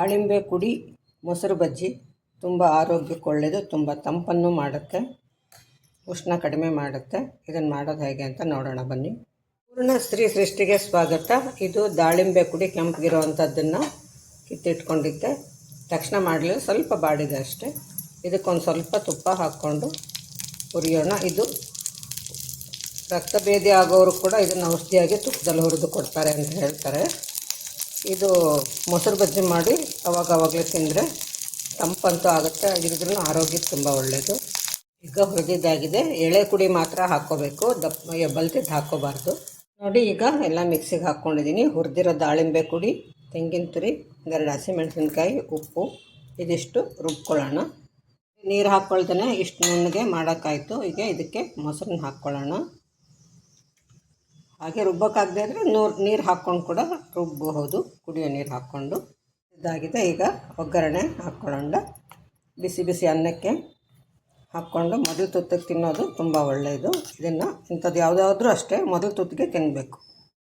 ದಾಳಿಂಬೆ ಕುಡಿ, ಮೊಸರು ಬಜ್ಜಿ ತುಂಬ ಆರೋಗ್ಯಕ್ಕೆ ಒಳ್ಳೆಯದು ತುಂಬ ತಂಪನ್ನು ಮಾಡುತ್ತೆ, ಉಷ್ಣ ಕಡಿಮೆ ಮಾಡುತ್ತೆ. ಇದನ್ನು ಮಾಡೋದು ಹೇಗೆ ಅಂತ ನೋಡೋಣ, ಬನ್ನಿ. ಪೂರ್ಣ ಸ್ತ್ರೀ ಸೃಷ್ಟಿಗೆ ಸ್ವಾಗತ. ಇದು ದಾಳಿಂಬೆ ಕುಡಿ ಕೆಂಪಗಿರೋವಂಥದ್ದನ್ನು ಕಿತ್ತಿಟ್ಕೊಂಡಿದ್ದೆ. ತಕ್ಷಣ ಮಾಡಲಿ ಸ್ವಲ್ಪ ಬಾಡಿದೆ ಅಷ್ಟೇ. ಇದಕ್ಕೊಂದು ಸ್ವಲ್ಪ ತುಪ್ಪ ಹಾಕ್ಕೊಂಡು ಹುರಿಯೋಣ. ಇದು ರಕ್ತಭೇದಿ ಆಗೋರು ಕೂಡ ಇದನ್ನು ಔಷಧಿಯಾಗಿ ತುಪ್ಪದಲ್ಲಿ ಹುರಿದು ಕೊಡ್ತಾರೆ ಅಂತ ಹೇಳ್ತಾರೆ. ಇದು ಮೊಸರು ಬಜ್ಜಿ ಮಾಡಿ ಅವಾಗ ಅವಾಗಲೇ ತಿಂದರೆ ತಂಪಂತೂ ಆಗುತ್ತೆ. ಇದ್ರೂ ಆರೋಗ್ಯಕ್ಕೆ ತುಂಬ ಒಳ್ಳೆಯದು ಈಗ ಹುರಿದಿದ್ದಾಗಿದೆ. ಎಳೆ ಕುಡಿ ಮಾತ್ರ ಹಾಕ್ಕೋಬೇಕು. ದಪ್ಪ ಬಲ್ತಿದ್ದು ಹಾಕ್ಕೋಬಾರ್ದು. ನೋಡಿ, ಈಗ ಎಲ್ಲ ಮಿಕ್ಸಿಗೆ ಹಾಕ್ಕೊಂಡಿದ್ದೀನಿ. ಹುರಿದಿರೋ ದಾಳಿಂಬೆ ಕುಡಿ ತೆಂಗಿನ ತುರಿ, ಒಂದೆರಡು ಹಸಿಮೆಣಸಿನ್ಕಾಯಿ, ಉಪ್ಪು, ಇದಿಷ್ಟು ರುಬ್ಕೊಳ್ಳೋಣ. ನೀರು ಹಾಕ್ಕೊಳ್ತಾನೆ. ಇಷ್ಟು ನುಣ್ಣಗೆ ಮಾಡೋಕ್ಕಾಯಿತು. ಈಗ ಇದಕ್ಕೆ ಮೊಸರನ್ನ ಹಾಕ್ಕೊಳ್ಳೋಣ. ಹಾಗೆ ರುಬ್ಬೋಕ್ಕಾಗದೇ ಇದ್ದರೆ ನೂರು, ನೀರು ಹಾಕ್ಕೊಂಡು ಕೂಡ ರುಬ್ಬಬಹುದು ಕುಡಿಯೋ ನೀರು ಹಾಕ್ಕೊಂಡು. ಇದಾಗಿದೆ ಈಗ ಒಗ್ಗರಣೆ ಹಾಕ್ಕೊಂಡು. ಬಿಸಿ ಬಿಸಿ ಅನ್ನಕ್ಕೆ ಹಾಕ್ಕೊಂಡು ಮೊದಲು ತುತ್ತಿಗೆ ತಿನ್ನೋದು ತುಂಬ ಒಳ್ಳೆಯದು ಇದನ್ನು ಇಂಥದ್ದು ಯಾವುದಾದ್ರೂ ಅಷ್ಟೇ ಮೊದಲು ತುತ್ತಿಗೆ ತಿನ್ನಬೇಕು